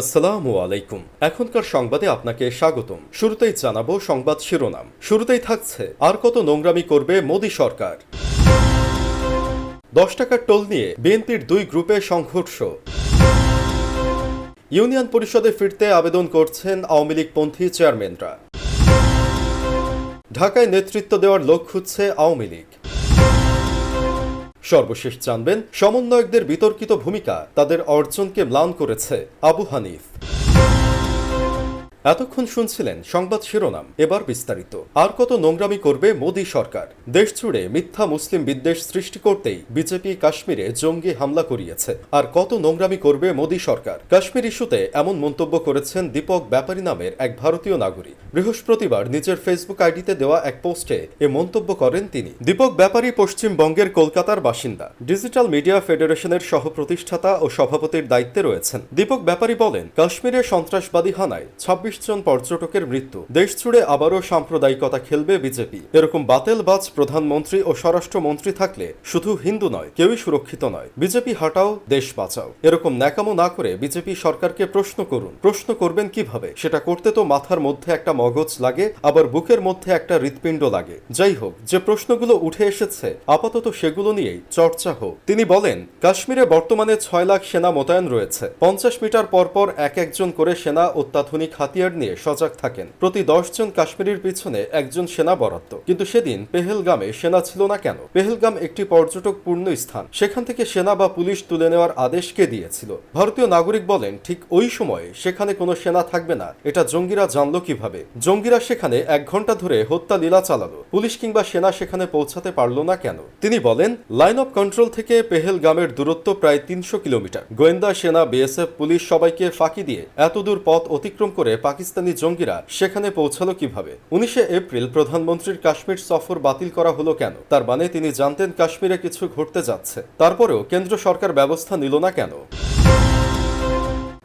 আসসালামু আলাইকুম। এখনকার সংবাদে আপনাকে স্বাগতম। শুরুতেই জানাব সংবাদ শিরোনাম। শুরুতেই থাকছে, আর কত নোংরামি করবে মোদী সরকার? দশ টাকার টোল নিয়ে বিএনপির দুই গ্রুপে সংঘর্ষ। ইউনিয়ন পরিষদে ফিরতে আবেদন করছেন আওয়ামী লীগপন্থী চেয়ারম্যানরা। ঢাকায় নেতৃত্ব দেওয়ার লোক খুঁজছে আওয়ামী লীগ। সর্বশেষ জানবেন সমন্বয়কদের বিতর্কিত ভূমিকা তাদের অর্জনকে ম্লান করেছে আবু হানিফ। এতক্ষণ শুনছিলেন সংবাদ শিরোনাম, এবার বিস্তারিত। আর কত নোংরামি করবে মোদী সরকার? দেশ জুড়ে মিথ্যা মুসলিম বিদ্বেষ সৃষ্টি করতেই বিজেপি কাশ্মীরে জঙ্গি হামলা করিয়েছে। আর কত নোংরামি করবে মোদী সরকার? কাশ্মীর ইস্যুতে এমন মন্তব্য করেছেন দীপক ব্যাপারী নামের এক ভারতীয় নাগরিক। বৃহস্পতিবার নিজের ফেসবুক আইডিতে দেওয়া এক পোস্টে এ মন্তব্য করেন তিনি। দীপক ব্যাপারী পশ্চিমবঙ্গের কলকাতার বাসিন্দা। ডিজিটাল মিডিয়া ফেডারেশনের সহ প্রতিষ্ঠাতা ও সভাপতির দায়িত্বে রয়েছেন। দীপক ব্যাপারী বলেন, কাশ্মীরে সন্ত্রাসবাদী হানায় ছাব্বিশ জন পর্যটকের মৃত্যু। দেশ জুড়ে আবারও সাম্প্রদায়িকতা খেলবে বিজেপি। এরকম বাতেলবাজ প্রধানমন্ত্রী ও স্বরাষ্ট্রমন্ত্রী থাকলে শুধু হিন্দু নয়, কেউই সুরক্ষিত নয়। বিজেপি হাটাও, দেশ বাঁচাও। এরকম ন্যাকামো না করে বিজেপি সরকারকে প্রশ্ন করুন। প্রশ্ন করবেন কীভাবে? সেটা করতে তো মাথার মধ্যে একটা মগজ লাগে, আবার বুকের মধ্যে একটা হৃৎপিণ্ড লাগে। যাই হোক, যে প্রশ্নগুলো উঠে এসেছে, আপাতত সেগুলো নিয়েই চর্চা হোক। তিনি বলেন, কাশ্মীরে বর্তমানে ছয় লাখ সেনা মোতায়েন রয়েছে। পঞ্চাশ মিটার পর পর এক একজন করে সেনা অত্যাধুনিক হাতিয়ার নিয়ে সজাগ থাকেন। প্রতি দশজন কাশ্মীরের পিছনে একজন সেনা বরাদ্দ। কিন্তু সেদিন পেহেলগামে সেনা ছিল না কেন? পেহেলগাম একটি পর্যটক পূর্ণ স্থান। সেখান থেকে সেনা বা পুলিশ তুলে নেওয়ার আদেশ কে দিয়েছিল। ভারতীয় নাগরিক বলেন, ঠিক ওই সময়ে সেখানে কোনো সেনা থাকবে না। এটা জঙ্গিরা জানলো কীভাবে? জঙ্গিরা সেখানে এক ঘণ্টা ধরে হত্যা লীলা চালালো। পুলিশ কিংবা সেনা সেখানে পৌঁছাতে পারল না কেন? তিনি বলেন, লাইন অফ কন্ট্রোল থেকে পেহেলগামের দূরত্ব প্রায় তিনশো কিলোমিটার। গোয়েন্দা, সেনা, বিএসএফ, পুলিশ সবাইকে ফাঁকি দিয়ে এতদূর পথ অতিক্রম করে পাকিস্তানি জঙ্গিরা সেখানে পৌঁছালো কীভাবে? উনিশে এপ্রিল প্রধানমন্ত্রীর কাশ্মীর সফর বাতিল করা হলো কেন? তার মানে তিনি জানতেন কাশ্মীরে কিছু ঘটতে যাচ্ছে। তারপরেও কেন্দ্র সরকার ব্যবস্থা নিল না কেন?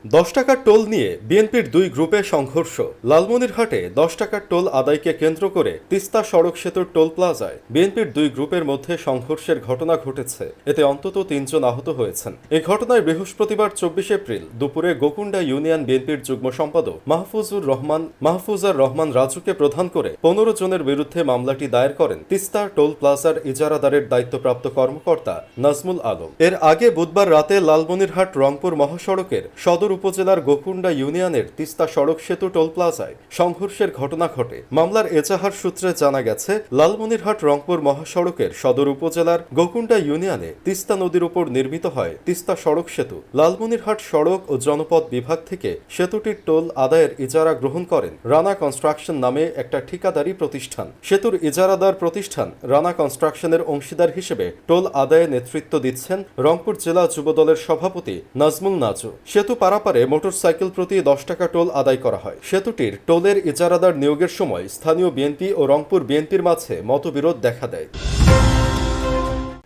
দশ টাকার টোল নিয়ে বিএনপির দুই গ্রুপে সংঘর্ষ। লালমনিরহাটে দশ টাকার টোল আদায়কে কেন্দ্র করে তিস্তা সড়ক সেতুর টোল প্লাজায় বিএনপির দুই গ্রুপের মধ্যে সংঘর্ষের ঘটনা ঘটেছে। এতে অন্তত তিনজন আহত হয়েছেন। এই ঘটনায় বৃহস্পতিবার চব্বিশ এপ্রিল দুপুরে গোকুন্ডা ইউনিয়ন বিএনপির যুগ্ম সম্পাদক মাহফুজুর রহমান, মাহফুজার রহমান রাজুকে প্রধান করে পনেরো জনের বিরুদ্ধে মামলাটি দায়ের করেন তিস্তা টোল প্লাজার ইজারাদারের দায়িত্বপ্রাপ্ত কর্মকর্তা নাজমুল আলম। এর আগে বুধবার রাতে লালমনিরহাট রংপুর মহাসড়কের সদর উপজেলার গোকুন্ডা ইউনিয়নের তিস্তা সড়ক সেতু টোল প্লাজায় সংঘর্ষের ঘটনা ঘটে। মামলার এজাহার সূত্রে জানা গেছে, লালমনিরহাট রংপুর মহাসড়কের সদর উপজেলার গোকুন্ডা ইউনিয়নে তিস্তা নদীর উপর নির্মিত হয় তিস্তা সড়ক সেতু। লালমনিরহাট সড়ক ও জনপদ বিভাগ থেকে সেতুটির টোল আদায়ের ইজারা গ্রহণ করেন রানা কনস্ট্রাকশন নামে একটা ঠিকাদারি প্রতিষ্ঠান। সেতুর ইজারাদার প্রতিষ্ঠান রানা কনস্ট্রাকশনের অংশীদার হিসেবে টোল আদায়ে নেতৃত্ব দিচ্ছেন রংপুর জেলা যুবদলের সভাপতি নাজমুল নাজু। সেতু মোটরসাইকেল প্রতি দশ টাকা টোল আদায় করা হয়। সেতুটির টোলের ইজারাদার নিয়োগের সময় স্থানীয় বিএনপি ও রংপুর বিএনপির মাঝে মতবিরোধ দেখা দেয়।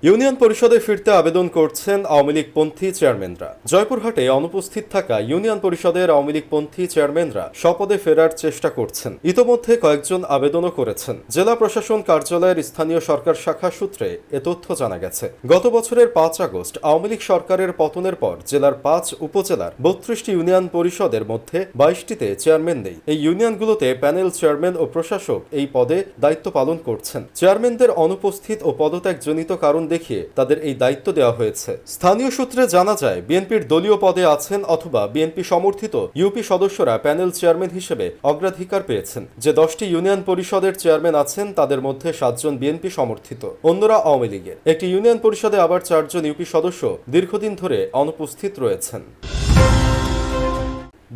ইউনিয়ন পরিষদে ফিরতে আবেদন করছেন আওয়ামী লীগ পন্থী চেয়ারম্যানরা। জয়পুরহাটে অনুপস্থিত থাকা ইউনিয়ন পরিষদের আওয়ামী লীগ পন্থী চেয়ারম্যানরা স্বপদে ফেরার চেষ্টা করছেন। ইতোমধ্যে কয়েকজন আবেদনও করেছেন। জেলা প্রশাসন কার্যালয়ের স্থানীয় সরকার শাখা সূত্রে এ তথ্য জানা গেছে। গত বছরের পাঁচ আগস্ট আওয়ামী লীগ সরকারের পতনের পর জেলার পাঁচ উপজেলার বত্রিশটি ইউনিয়ন পরিষদের মধ্যে বাইশটিতে চেয়ারম্যান নেই। এই ইউনিয়নগুলোতে প্যানেল চেয়ারম্যান ও প্রশাসক এই পদে দায়িত্ব পালন করছেন। চেয়ারম্যানদের অনুপস্থিত ও পদত্যাগজনিত কারণ দেখিয়ে তাদের এই দায়িত্ব দেওয়া হয়েছে। স্থানীয় সূত্রে জানা যায়, বিএনপির দলীয় পদে আছেন অথবা বিএনপি সমর্থিত ইউপি সদস্যরা প্যানেল চেয়ারম্যান হিসেবে অগ্রাধিকার পেয়েছেন। যে দশটি ইউনিয়ন পরিষদের চেয়ারম্যান আছেন, তাদের মধ্যে সাতজন বিএনপি সমর্থিত, অন্যরা আওয়ামী লীগের। একটি ইউনিয়ন পরিষদে আবার চারজন ইউপি সদস্য দীর্ঘদিন ধরে অনুপস্থিত রয়েছেন।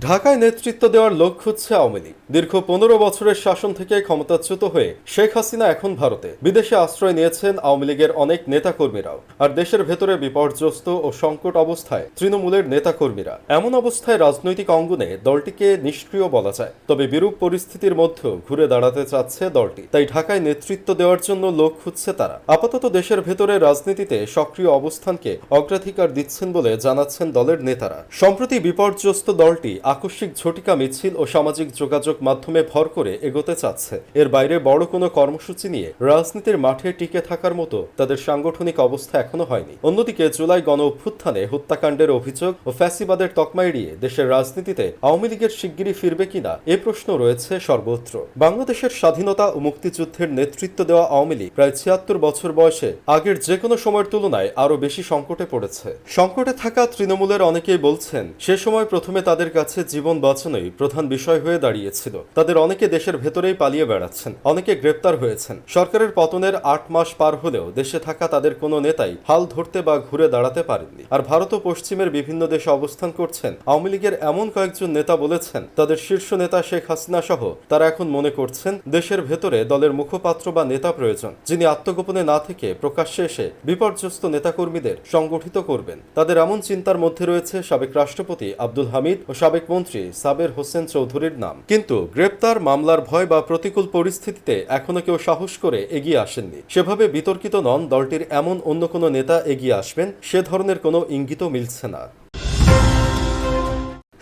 ঢাকায় নেতৃত্ব দেওয়ার লোক খুঁজছে আওয়ামী লীগ। দীর্ঘ পনেরো বছরের শাসন থেকে ক্ষমতাচ্যুত হয়ে শেখ হাসিনা এখন ভারতে। বিদেশে আশ্রয় নিয়েছেন আওয়ামী লীগের অনেক নেতাকর্মীরাও। আর দেশের ভেতরে বিপর্যস্ত ও সংকট অবস্থায় তৃণমূলের নেতাকর্মীরা। এমন অবস্থায় রাজনৈতিক অঙ্গনে দলটিকে নিষ্ক্রিয় বলা যায়। তবে বিরূপ পরিস্থিতির মধ্যেও ঘুরে দাঁড়াতে চাচ্ছে দলটি। তাই ঢাকায় নেতৃত্ব দেওয়ার জন্য লোক খুঁজছে তারা। আপাতত দেশের ভেতরে রাজনীতিতে সক্রিয় অবস্থানকে অগ্রাধিকার দিচ্ছেন বলে জানাচ্ছেন দলের নেতারা। সম্প্রতি বিপর্যস্ত দলটি আকস্মিক ঝটিকা, মিছিল ও সামাজিক যোগাযোগ মাধ্যমে ভর করে এগোতে চাচ্ছে। এর বাইরে বড় কোনো কর্মসূচি নিয়ে রাজনীতির মাঠে টিকে থাকার মতো তাদের সাংগঠনিক অবস্থা এখনও হয়নি। অন্যদিকে জুলাই গণ অভ্যুত্থানে হত্যাকাণ্ডের অভিযোগ ও ফ্যাসিবাদের তকমা এড়িয়ে দেশের রাজনীতিতে আওয়ামী লীগের শিগগিরই ফিরবে কিনা এ প্রশ্ন রয়েছে সর্বত্র। বাংলাদেশের স্বাধীনতা ও মুক্তিযুদ্ধের নেতৃত্ব দেওয়া আওয়ামী লীগ প্রায় ছিয়াত্তর বছর বয়সে আগের যে কোনো সময়ের তুলনায় আরও বেশি সংকটে পড়েছে। সংকটে থাকা তৃণমূলের অনেকেই বলছেন, সে সময় প্রথমে তাদের কাছে জীবন বাঁচানোই প্রধান বিষয় হয়ে দাঁড়িয়েছিল। তাদের অনেকে দেশের ভেতরেই পালিয়ে বেড়াচ্ছেন, অনেকে গ্রেপ্তার হয়েছেন। সরকারের পতনের আট মাস পার হলেও দেশে থাকা তাদের কোনো নেতাই হাল ধরতে বা ঘুরে দাঁড়াতে পারেননি। আর ভারত ও পশ্চিমের বিভিন্ন দেশে অবস্থান করছেন, আওয়ামী লীগের এমন কয়েকজন নেতা বলেছেন, তাদের শীর্ষ নেতা শেখ হাসিনা সহ তারা এখন মনে করছেন দেশের ভেতরে দলের মুখপাত্র বা নেতা প্রয়োজন, যিনি আত্মগোপনে না থেকে প্রকাশ্যে এসে বিপর্যস্ত নেতাকর্মীদের সংগঠিত করবেন। তাদের এমন চিন্তার মধ্যে রয়েছে সাবেক রাষ্ট্রপতি আব্দুল হামিদ ও সাবেক মন্ত্রী সাবের হোসেন চৌধুরীর নাম। কিন্তু গ্রেপ্তার মামলার ভয় বা প্রতিকূল পরিস্থিতিতে এখনও কেউ সাহস করে এগিয়ে আসেননি। সেভাবে বিতর্কিত নন, দলটির এমন অন্য কোনো নেতা এগিয়ে আসবেন, সে ধরনের কোনো ইঙ্গিতও মিলছে না।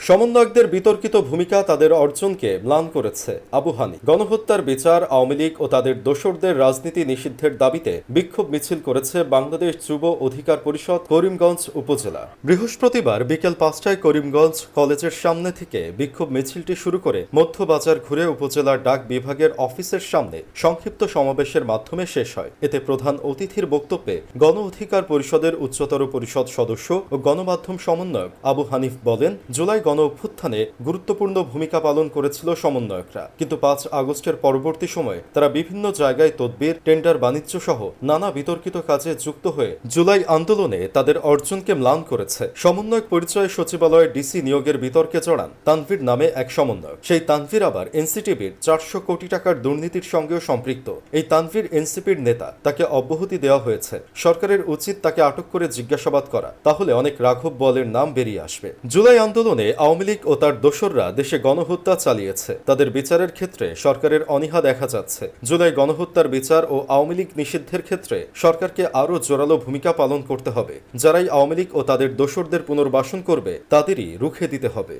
সমন্বয়কদের বিতর্কিত ভূমিকা তাদের অর্জনকে ম্লান করেছে আবু হানি। গণহত্যার বিচার আওয়ামী লীগ ও তাদের দোসরদের রাজনীতি নিষিদ্ধের দাবিতে বিক্ষোভ মিছিল করেছে বাংলাদেশ যুব অধিকার পরিষদ করিমগঞ্জ উপজেলা। বৃহস্পতিবার বিকেল পাঁচটায় করিমগঞ্জ কলেজের সামনে থেকে বিক্ষোভ মিছিলটি শুরু করে মধ্যবাজার ঘুরে উপজেলার ডাক বিভাগের অফিসের সামনে সংক্ষিপ্ত সমাবেশের মাধ্যমে শেষ হয়। এতে প্রধান অতিথির বক্তব্যে গণ অধিকার পরিষদের উচ্চতর পরিষদ সদস্য ও গণমাধ্যম সমন্বয়ক আবু হানিফ বলেন, জুলাই অভ্যুত্থানে গুরুত্বপূর্ণ ভূমিকা পালন করেছিল সমন্বয়করা। কিন্তু পাঁচ আগস্টের পরবর্তী সময়ে তারা বিভিন্ন জায়গায় তদবির, টেন্ডার বাণিজ্য সহ নানা বিতর্কিত কাজে যুক্ত হয়ে জুলাই আন্দোলনে তাদের অর্জনকে ম্লান করেছে। সমন্বয়ক পরিচয় সচিবালয়ের ডিসি নিয়োগের বিতর্কে জড়ান তানভীর নামে এক সমন্বয়ক। সেই তানভীর আবার এনসিটিভির চারশো কোটি টাকার দুর্নীতির সঙ্গেও সম্পৃক্ত। এই তানভীর এনসিপির নেতা, তাকে অব্যাহতি দেওয়া হয়েছে। সরকারের উচিত তাকে আটক করে জিজ্ঞাসাবাদ করা। তাহলে অনেক রাঘব বলের নাম বেরিয়ে আসবে। জুলাই আন্দোলনে আওয়ামী লীগ ও তার দোসররা দেশে গণহত্যা চালিয়েছে। তাদের বিচারের ক্ষেত্রে সরকারের অনীহা দেখা যাচ্ছে। জুলাই গণহত্যার বিচার ও আওয়ামী লীগ নিষিদ্ধের ক্ষেত্রে সরকারকে আরও জোরালো ভূমিকা পালন করতে হবে। যারাই আওয়ামী লীগ ও তাদের দোসরদের পুনর্বাসন করবে, তাদেরই রুখে দিতে হবে।